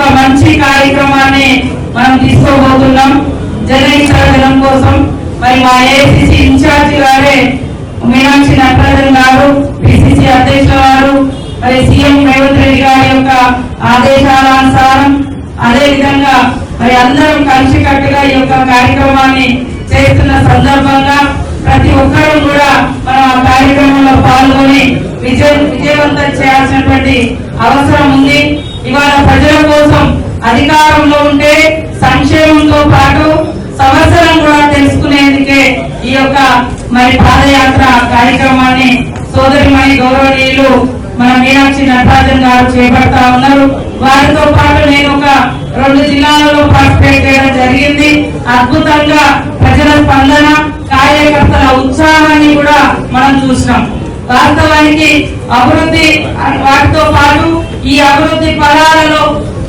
ఒక మంచి కార్యక్రమాన్ని మనం తీసుకోబోతున్నాం. జనహిత దినం కోసం మరి మా ఏసీసీ ఇన్ఛార్జి గారే మీనాక్షి నటరాజన్ గారు పిసిసి అధ్యక్షుల వారు మరి సీఎం రేవంత్ రెడ్డి గారి యొక్క ఆదేశాల అదే విధంగా మరి అందరం కలిసికట్టుగా ఈ యొక్క కార్యక్రమాన్ని చేస్తున్న సందర్భంగా ప్రతి ఒక్కరూ కూడా మనం ఆ కార్యక్రమంలో పాల్గొని విజయ విజయవంతం చేయాల్సినటువంటి అవసరం ఉంది. ఇవాళ ప్రజల కోసం అధికారంలో ఉంటే సంక్షేమంతో పాటు సంవత్సరం కూడా తెలుసుకునేందుకే ఈ యొక్క మరి పాదయాత్ర కార్యక్రమాన్ని సోదరిమణి గౌరవనీయులు మన మీనాక్షి నటరాజన్ గారు చేపడతా ఉన్నారు. వారితో పాటు నేను ఒక రెండు జిల్లాలలో పార్టిసిపేట్ చేయడం జరిగింది. అద్భుతంగా ప్రజల స్పందన కార్యకర్తల ఉత్సాహాన్ని కూడా మనం చూసినాం. వాస్తవానికి అభివృద్ధి వాటితో పాటు ఈ అభివృద్ధి ఫలాలలో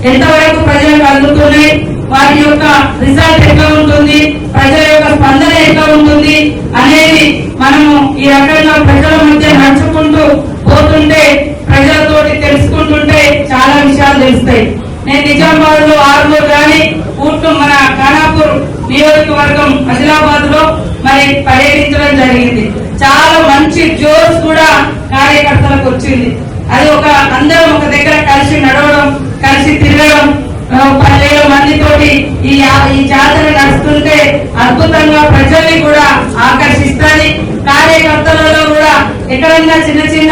ఎంతవరకు ప్రజలకు అందుతున్నాయి వాటి యొక్క రిజల్ట్ ఎట్లా ఉంటుంది ప్రజల యొక్క స్పందన ఎట్లా ఉంటుంది అనేది మనము ఈ రకంగా ప్రజల మధ్య నడుచుకుంటూ పోతుంటే ప్రజలతోటి తెలుసుకుంటుంటే చాలా విషయాలు తెలుస్తాయి. నేను నిజామాబాద్లో ఆరులో కానీ ఊట్లు మన ఖానాపూర్ నియోజకవర్గం ఆదిలాబాద్లో మరి పర్యటించడం జరిగింది. చాలా మంచి జోస్ కూడా కార్యకర్తలకు వచ్చింది. అది ఒక అందరం ఒక దగ్గర కలిసి నడవడం కలిసి తిరగడం ఆ, పదివేల మందితోటి ఈ ఈ జాతర నడుస్తుంటే అద్భుతంగా ప్రజల్ని కూడా ఆకర్షిస్తుంది. కార్యకర్తలలో కూడా ఎక్కడన్నా చిన్న చిన్న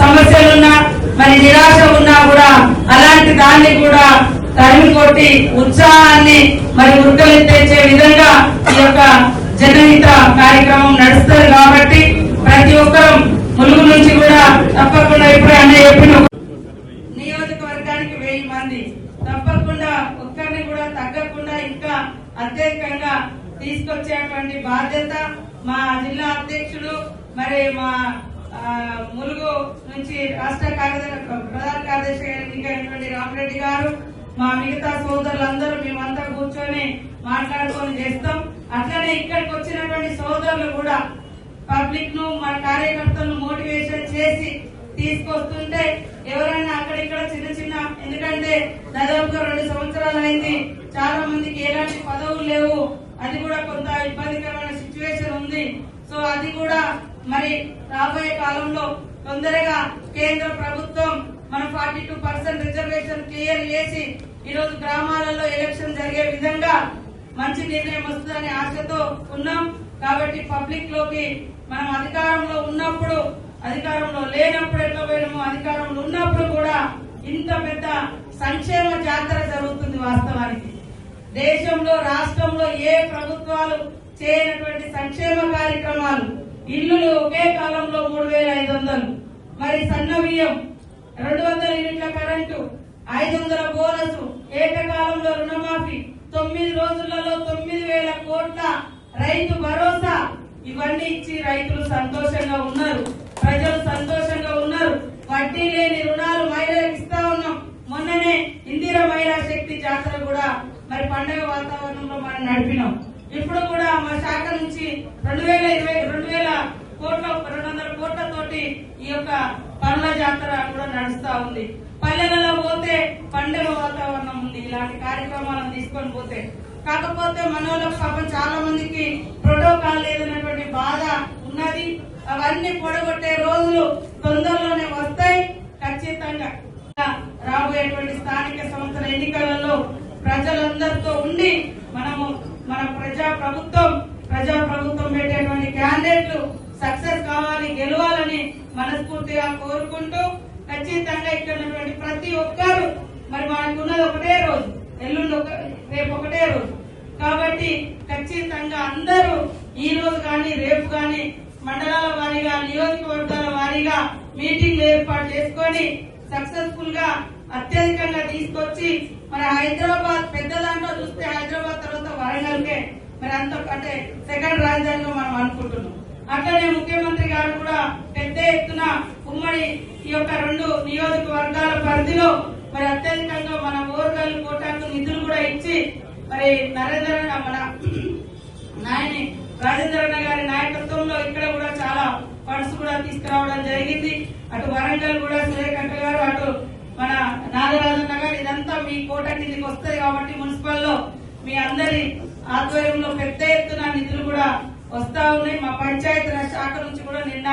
సమస్యలున్నా మరి నిరాశ ఉన్నా కూడా అలాంటి దాన్ని కూడా తరిమి కొట్టి ఉత్సాహాన్ని మరి ఉడకలెత్తించే విధంగా ఈ యొక్క జనహిత కార్యక్రమం నడుస్తుంది కాబట్టి ప్రతి ఒక్కరూ ములుగు నుంచి కూడా తప్పకుండా ఇప్పుడే అన్న చెప్పిన నియోజకవర్గానికి వెయ్యి మంది. తప్పకుండా ఒక్కరిని కూడా తగ్గకుండా ఇంకా అత్యధికంగా తీసుకొచ్చేటువంటి బాధ్యత మా జిల్లా అధ్యక్షుడు మరి మా ములుగు నుంచి రాష్ట్ర కార్యదర్శి ప్రధాన కార్యదర్శి ఎన్నికైనటువంటి రామరెడ్డి గారు మా మిగతా సోదరులందరూ మేమంతా కూర్చొని మాట్లాడుకొని చేస్తాం. అట్లనే ఇక్కడికి వచ్చినటువంటి సోదరులు కూడా పబ్లిక్ను మా కార్యకర్తలను మోటివేషన్ చేసి తీసుకొస్తుంటే ఎవరైనా అక్కడిక్కడ చిన్న చిన్న ఎందుకంటే దాదాపుగా రెండు సంవత్సరాలు అయింది చాలా మందికి ఎలాంటి పదవులు లేవు. అది కూడా కొంత ఇబ్బందికరమైన సిచ్యువేషన్ ఉంది. సో అది కూడా మరి రాబోయే కాలంలో తొందరగా కేంద్ర ప్రభుత్వం మన forty two percent reservation clear చేసి ఈరోజు గ్రామాలలో ఎలక్షన్ జరిగే విధంగా మంచి నిర్ణయం వస్తుందనే ఆశతో ఉన్నాం. కాబట్టి పబ్లిక్లోకి మనం అధికారంలో ఉన్నప్పుడు అధికారంలో లేనప్పుడు ఎట్లా పోయినామో అధికారంలో ఉన్నప్పుడు కూడా ఇంత పెద్ద సంక్షేమ జాతర జరుగుతుంది వాస్తవానికి. దేశంలో రాష్ట్రంలో ఏ ప్రభుత్వాలు చేయనటువంటి సంక్షేమ కార్యక్రమాలు ఇల్లులు ఒకే కాలంలో మూడు వేల ఐదు వందలు. మరి సన్న బియ్యం రెండు వందల యూనిట్ల కరెంటు ఐదు వందల బోనస్ ఏకకాలంలో రుణమాఫీ తొమ్మిది రోజులలో తొమ్మిది వేల కోట్ల రైతు భరోసా. ఇవన్నీ ఇచ్చి రైతులు సంతోషంగా ఉన్నారు. ప్రజలు సంతోషంగా ఉన్నారు. వడ్డీ లేని రుణాలు మహిళలకు ఇస్తా ఉన్నాం. మొన్ననే ఇందిర మహిళా శక్తి జాతర కూడా మరి పండగ వాతావరణంలో మనం నడిపినాం. ఇప్పుడు కూడా మా శాఖ నుంచి రెండు వేల ఇరవై రెండు వేల కోట్ల రెండు వందల కోట్లతోటి ఈ యొక్క పనుల జాతర కూడా నడుస్తా ఉంది. పల్లెలలో పోతే పండుగ వాతావరణం ఉంది. ఇలాంటి కార్యక్రమాలను తీసుకొని పోతే. కాకపోతే మనోళ్ళకి పాపం చాలా మందికి ప్రోటోకాల్ లేదన్నటువంటి బాధ ఉన్నది. అవన్నీ పొడగొట్టే రోజులు తొందరలోనే వస్తాయి. ఖచ్చితంగా రాబోయేటువంటి స్థానిక సంస్థల ఎన్నికలలో ప్రజలందరితో ఉండి మనము మన ప్రజా ప్రభుత్వం ప్రజా ప్రభుత్వం పెట్టేటువంటి క్యాండిడేట్లు సక్సెస్ కావాలి గెలవాలని మనస్ఫూర్తిగా కోరుకుంటూ ఖచ్చితంగా ఇక్కడ ఉన్నటువంటి ప్రతి ఒక్కరు మరి మనకు ఉన్నది ఒకటే రోజు. ఎల్లుండి ఒక రేపు ఒకటే రోజు. కాబట్టి ఖచ్చితంగా అందరూ ఈ రోజు కానీ రేపు కానీ మండలాల వారీగా నియోజకవర్గ వారీగా మీటింగ్లు ఏర్పాటు చేసుకొని సక్సెస్ఫుల్గా అత్యధికంగా తీసుకొచ్చి మరి హైదరాబాద్ పెద్ద దాంట్లో చూస్తే హైదరాబాద్ తర్వాత వరంగల్కే మరి అంత అంటే సెకండ్ రాజధానిగా మనం అనుకుంటున్నాం. అట్లనే ముఖ్యమంత్రి గారు కూడా పెద్ద ఎత్తున ఉమ్మడి ఈ యొక్క రెండు నియోజకవర్గాల పరిధిలో మరి అత్యధికంగా మన ఓర్గల్ కోటాకు నిధులు కూడా ఇచ్చి మరి నరేంద్ర మన నాయని రాజేంద్రన్న గారి నాయకత్వంలో ఇక్కడ కూడా చాలా ఫండ్స్ కూడా తీసుకురావడం జరిగింది. అటు వరంగల్ కూడా సురేఖంట గారు అటు మన నాగరాజన్న గారు ఇదంతా మీ కోట కిందికి వస్తుంది కాబట్టి మున్సిపల్లో మీ అందరి ఆధ్వర్యంలో పెద్ద ఎత్తున నిధులు కూడా వస్తా ఉన్నాయి. మా పంచాయతీ శాఖ నుంచి కూడా నిన్న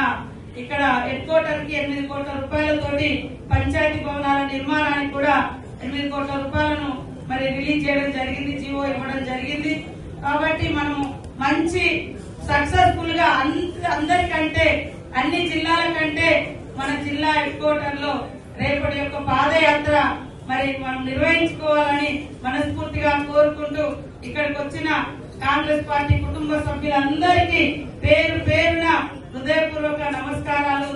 ఇక్కడ హెడ్ క్వార్టర్కి ఎనిమిది కోట్ల రూపాయలతోటి పంచాయతీ భవనాల నిర్మాణానికి కూడా ఎనిమిది కోట్ల రూపాయలను మరి రిలీజ్ చేయడం జరిగింది జీవో ఇవ్వడం జరిగింది. కాబట్టి మనము మంచి సక్సెస్ఫుల్గా అందరికంటే అన్ని జిల్లాల కంటే మన జిల్లా హెడ్ క్వార్టర్లో రేపటి యొక్క పాదయాత్ర మరి మనం నిర్వహించుకోవాలని మనస్ఫూర్తిగా కోరుకుంటూ ఇక్కడికి వచ్చిన కాంగ్రెస్ పార్టీ కుటుంబ సభ్యులందరికీ పేరు పేరున హృదయపూర్వక నమస్కారాలు